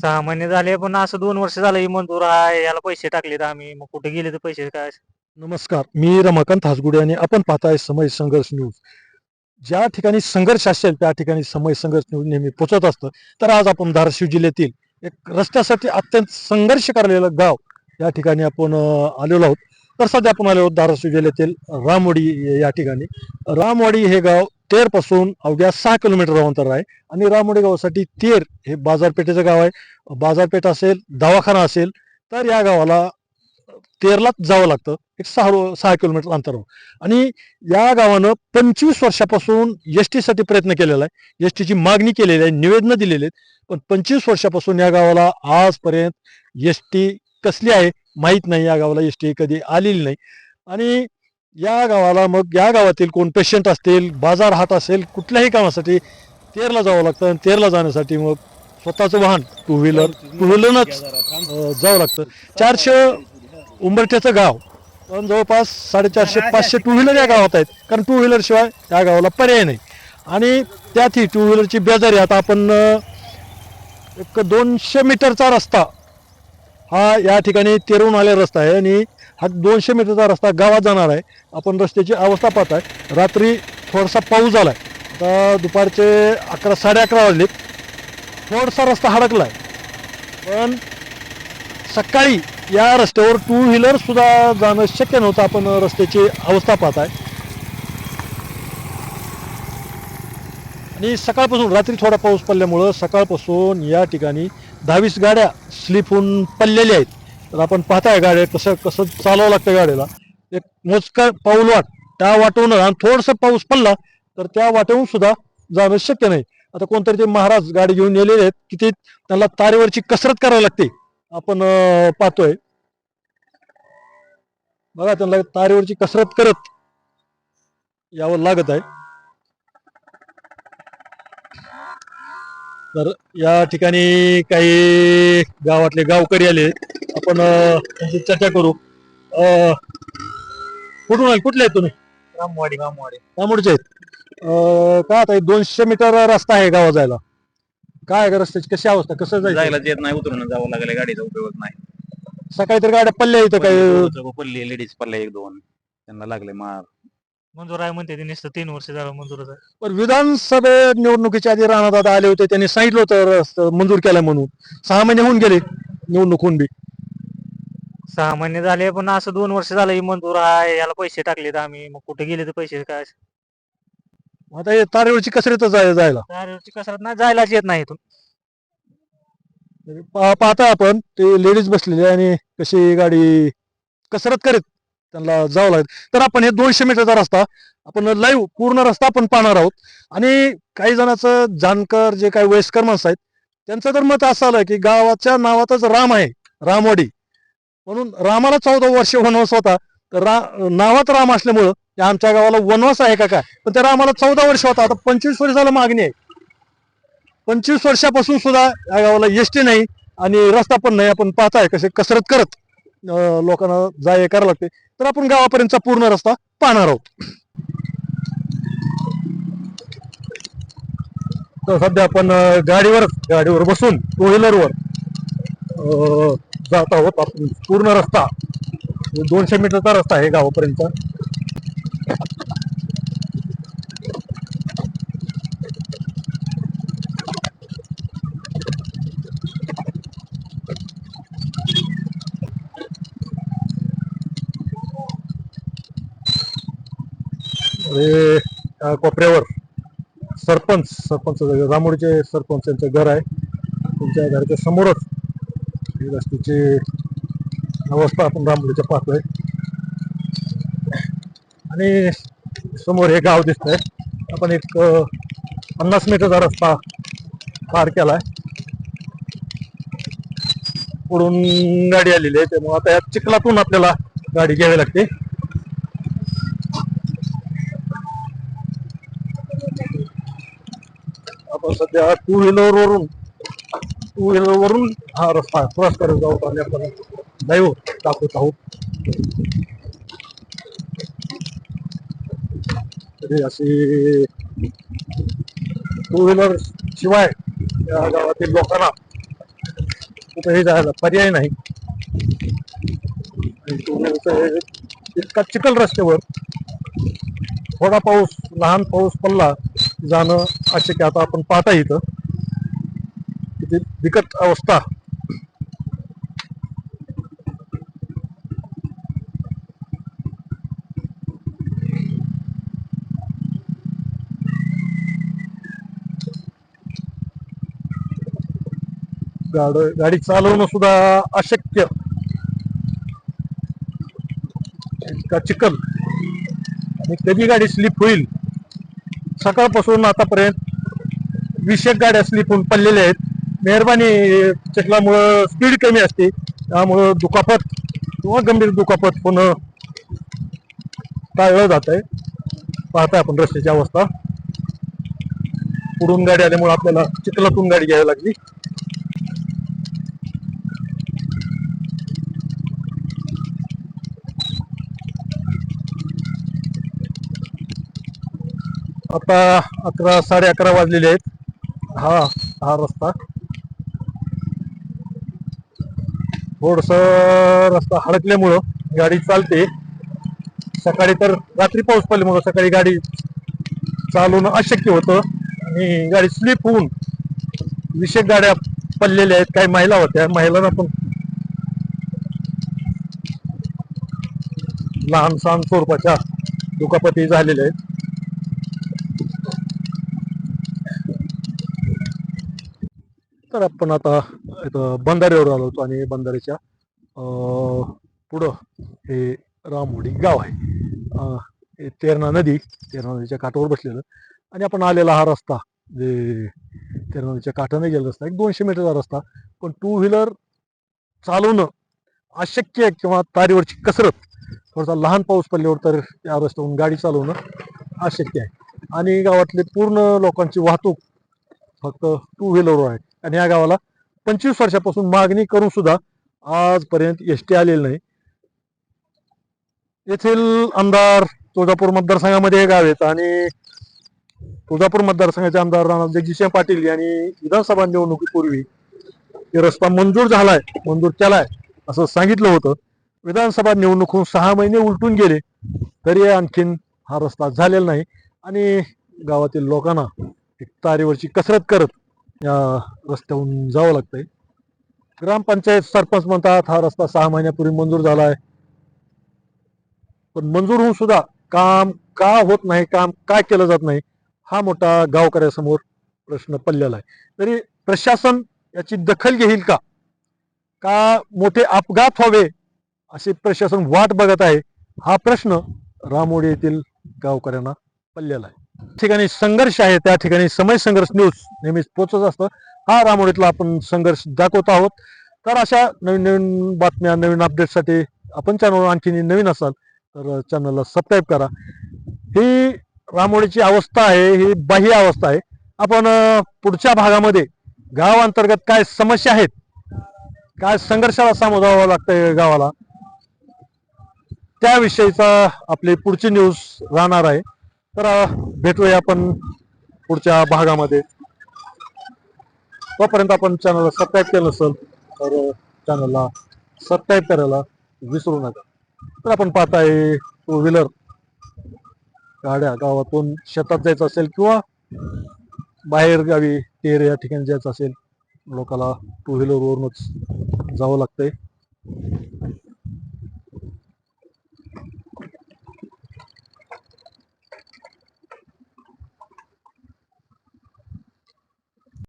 सहा महिने झाले पण असं दोन वर्ष झालं ही मंजूर आहे याला पैसे टाकलेत आम्ही. मग कुठे गेले तर पैसे काय? नमस्कार मी रमाकांत हासगुडे आणि आपण पाहताय समय संघर्ष न्यूज. ज्या ठिकाणी संघर्ष असेल त्या ठिकाणी समय संघर्ष न्यूज नेहमी पोचत असतं. तर आज आपण धाराशिव जिल्ह्यातील एक रस्त्यासाठी अत्यंत संघर्ष करलेलं गाव या ठिकाणी आपण आलेलो आहोत. तर सध्या आपण आलो आहोत धाराशिव जिल्ह्यातील रामवाडी या ठिकाणी. रामवाडी हे गाव तेरपासून अवघ्या सहा किलोमीटर अंतर आहे. आणि रामोडेगावसाठी गावासाठी तेर हे बाजारपेठेचं गाव आहे. बाजारपेठ असेल दवाखाना असेल तर या गावाला तेरलाच जावं लागतं. एक सहा सहा किलोमीटर अंतरावर आणि या गावानं पंचवीस वर्षापासून एस टीसाठी प्रयत्न केलेला आहे. एस टीची मागणी केलेली आहे निवेदनं दिलेली आहेत. पण पंचवीस वर्षापासून या गावाला आजपर्यंत एस टी कसली आहे माहीत नाही. या गावाला एस टी कधी आलेली नाही. आणि या गावाला मग या गावातील कोण पेशंट असतील बाजार हाट असेल कुठल्याही कामासाठी तेरला जावं लागतं आणि तेरला जाण्यासाठी मग स्वतःचं वाहन टू व्हीलर टू व्हीलरनंच जावं लागतं. चारशे उंबरठ्याचं गाव. पण जवळपास साडेचारशे पाचशे टू व्हीलर या गावात आहेत. कारण टू व्हीलरशिवाय या गावाला पर्याय नाही. आणि त्यातही टू व्हीलरची बेजारी आता आपण एक दोनशे मीटरचा रस्ता हा या ठिकाणी तेरून आलेला रस्ता आहे आणि हा दोनशे मीटरचा रस्ता गावात जाणार आहे. आपण रस्त्याची अवस्था पाहत आहे रात्री थोडासा पाऊस झाला आहे आता दुपारचे अकरा साडे अकरा वाजलेत थोडासा रस्ता हडकलाय. पण सकाळी या रस्त्यावर टू व्हीलर सुद्धा जाणं शक्य नव्हतं. आपण रस्त्याची अवस्था पाहत आहे आणि सकाळपासून रात्री थोडा पाऊस पडल्यामुळं सकाळपासून या ठिकाणी दहावीस गाड्या स्लिप होऊन पडलेल्या आहेत. तर आपण पाहताय गाड्या कसं कसं चालवावं लागतं गाडीला. एक मोजका पाऊल वाट. त्या वाटून आणि थोडस पाऊस पडला तर त्या वाटेहून सुद्धा जाणं शक्य नाही. आता कोणतरी ते महाराज गाडी घेऊन गेलेले आहेत की ते त्यांना तारेवरची कसरत करावी लागते. आपण पाहतोय. बघा त्यांना तारेवरची कसरत करत यावं लागत आहे. तर या ठिकाणी काही गावातले गावकरी आले. आपण त्यांची चर्चा करू. अं, कुठून आले? कुठले आहेत तुम्ही? रामवाडी रामवाडी. तांबूडचे आहेत. अं, काय आता हे दोनशे मीटर रस्ता आहे गावात जायला. काय आहे का रस्त्याची? कशी अवस्था? कसं जायचं? जायला येत नाही उतरून जावं लागलं गाडीचा उपयोग नाही. सकाळी तर गाड्या पडल्या इथं काही. काही पडली लेडीज पडल्या एक दोन. त्यांना लागले मार. मंजूर आहे म्हणते ते नुसतं तीन वर्ष झालं मंजूरच आहे पण विधानसभे निवडणुकीच्या आधी राणादादा आले होते त्यांनी सांगितलं होतं रस्ता मंजूर केलाय म्हणून. सहा महिने होऊन गेले निवडणूक होऊन बी. सहा महिने झाले पण असं दोन वर्ष झालं ही मंजूर आहे याला पैसे टाकलेत आम्ही मग कुठे गेले तर पैसे काय? आता हे तारेवरची कसरत जाय जायला. दारूची कसरत नाही जायलाच येत नाही इथून. पा- पाहता आपण ते लेडीज बसलेले आणि कशी गाडी कसरत करीत. त्यांना जावं लागेल. तर आपण हे दोनशे मीटरचा रस्ता आपण लाईव्ह पूर्ण रस्ता आपण पाहणार आहोत. आणि काही जणांचं जानकर जे काही वयस्कर माणसं आहेत त्यांचं तर मत असं आलं की गावाच्या नावातच राम आहे रामवाडी. म्हणून रामाला चौदा वर्ष वनवास होता. तर रा नावात राम असल्यामुळं आमच्या गावाला वनवास आहे का काय? पण त्या रामाला चौदा वर्ष होता. आता पंचवीस वर्षाला मागणी आहे. पंचवीस वर्षापासून सुद्धा या गावाला एस नाही आणि रस्ता पण नाही. आपण पाहताय कसे कसरत करत. लोकांना जाय करावं लागते. तर आपण गावापर्यंतचा पूर्ण रस्ता पाहणार आहोत. तर सध्या आपण गाडीवर गाडीवर बसून टू व्हीलरवर अं, जात आहोत. आपण पूर्ण रस्ता दोनशे मीटरचा रस्ता आहे गावापर्यंतचा. हे कोपऱ्यावर सरपंच सरपंच रामोडीचे सरपंच यांचं घर आहे. त्यांच्या घराच्या समोरच ही रस्त्याची अवस्था आपण रामोडीच्या पाहतोय. आणि समोर हे गाव दिसतंय. आपण एक पन्नास मीटरचा रस्ता पार केला आहे पुढून गाडी आलेली आहे. त्यामुळे आता या चिखलातून आपल्याला गाडी घ्यावी लागते. आता सध्या टू व्हीलर वरून टू व्हीलर वरून हा रस्ता क्रॉस करत जाऊ आणि आपण लाईव्ह दाखवत आहोत तरी अशी टू व्हीलर शिवाय या गावातील लोकांना कुठेही जायला पर्याय नाही. टू पूर्ण इतका चिखल रस्त्यावर थोडा पाऊस लहान पाऊस पडला जाणं अशक्य आता आपण पाहता इथं किती बिकट अवस्था. गाड गाडी चालवणं सुद्धा अशक्य. का चिकल आणि कधी गाडी स्लिप होईल? सकाळपासून आतापर्यंत वीस एक गाड्या स्लिपून पडलेल्या आहेत. मेहरबानी चकलामुळं स्पीड कमी असते. त्यामुळं दुखापत किंवा गंभीर दुखापत होणं टाळलं जात आहे पाहताय आपण रस्त्याची अवस्था. पुढून गाडी आल्यामुळे आपल्याला चिखलातून गाडी घ्यावी लागली. आता अकरा साडे अकरा वाजलेले आहेत. हा हा रस्ता. थोडस रस्ता हडकल्यामुळं गाडी चालते. सकाळी तर रात्री पाऊस पडल्यामुळं सकाळी गाडी चालवणं अशक्य होतं. आणि गाडी स्लिप होऊन विशेष गाड्या पडलेल्या आहेत. काही महिला होत्या. महिलांना पण लहान सहान स्वरूपाच्या दुखापती झालेल्या आहेत. तर आपण आता इथं बंधाऱ्यावर आलो होतो आणि बंधाऱ्याच्या पुढं हे रामोडी गाव आहे. हे तेरणा नदी तेरणा नदीच्या काठावर बसलेलं. आणि आपण आलेला हा रस्ता जे तेरणा नदीच्या काठाने गेला रस्ता एक दोनशे मीटरचा रस्ता. पण टू व्हीलर चालवणं अशक्य आहे किंवा तारीवरची कसरत थोडासा लहान पाऊस पडल्यावर तर या रस्त्यावरून गाडी चालवणं अशक्य आहे. आणि गावातले पूर्ण लोकांची वाहतूक फक्त टू व्हीलरवर आहे. आणि या गावाला पंचवीस वर्षापासून मागणी करून सुद्धा आजपर्यंत एस टी आलेली नाही. येथील आमदार तुळजापूर मतदारसंघामध्ये हे गाव आहेत आणि तुळजापूर मतदारसंघाचे आमदार राणा जगजितसिंह पाटील यांनी विधानसभा निवडणुकीपूर्वी हे रस्ता मंजूर झालाय मंजूर केलाय असं सांगितलं होतं. विधानसभा निवडणूक होऊन सहा महिने उलटून गेले तरी आणखीन हा रस्ता झालेला नाही. आणि गावातील लोकांना एक तारेवरची कसरत करत रस्त्याहून जावं लागतंय. ग्रामपंचायत सरपंच म्हणतात हा रस्ता सहा महिन्यापूर्वी मंजूर झाला आहे. पण मंजूर होऊन सुद्धा काम का होत नाही काम काय केलं जात नाही हा मोठा गावकऱ्यासमोर प्रश्न पडलेला आहे. तरी प्रशासन याची दखल घेईल का? का मोठे अपघात व्हावे असे प्रशासन वाट बघत आहे? हा प्रश्न रामोडी येथील गावकऱ्यांना पडलेला आहे. ठिकाणी संघर्ष आहे त्या ठिकाणी समय संघर्ष न्यूज नेहमीच पोचत असतं. हा रामोडीतला आपण संघर्ष दाखवत आहोत. तर अशा नवीन नवीन बातम्या नवीन अपडेटसाठी आपण चॅनल आणखी नवीन असाल तर चॅनलला सबस्क्राईब करा. ही रामोडीची अवस्था आहे ही बाह्य अवस्था आहे. आपण पुढच्या भागामध्ये गाव अंतर्गत काय समस्या आहेत काय संघर्षाला सामोरं जावं लागतंय गावाला त्याविषयीचा आपली पुढची न्यूज राहणार आहे. तर भेटूया आपण पुढच्या भागामध्ये. तोपर्यंत आपण चॅनलला सबस्क्राईब केलं नसेल तर चॅनलला सबस्क्राईब करायला विसरू नका. तर आपण पाहताय टू व्हीलर गाड्या गावातून शेतात जायचं असेल किंवा बाहेर गावी तेर या ठिकाणी जायचं असेल लोकाला टू व्हीलरवरूनच जावं लागतंय.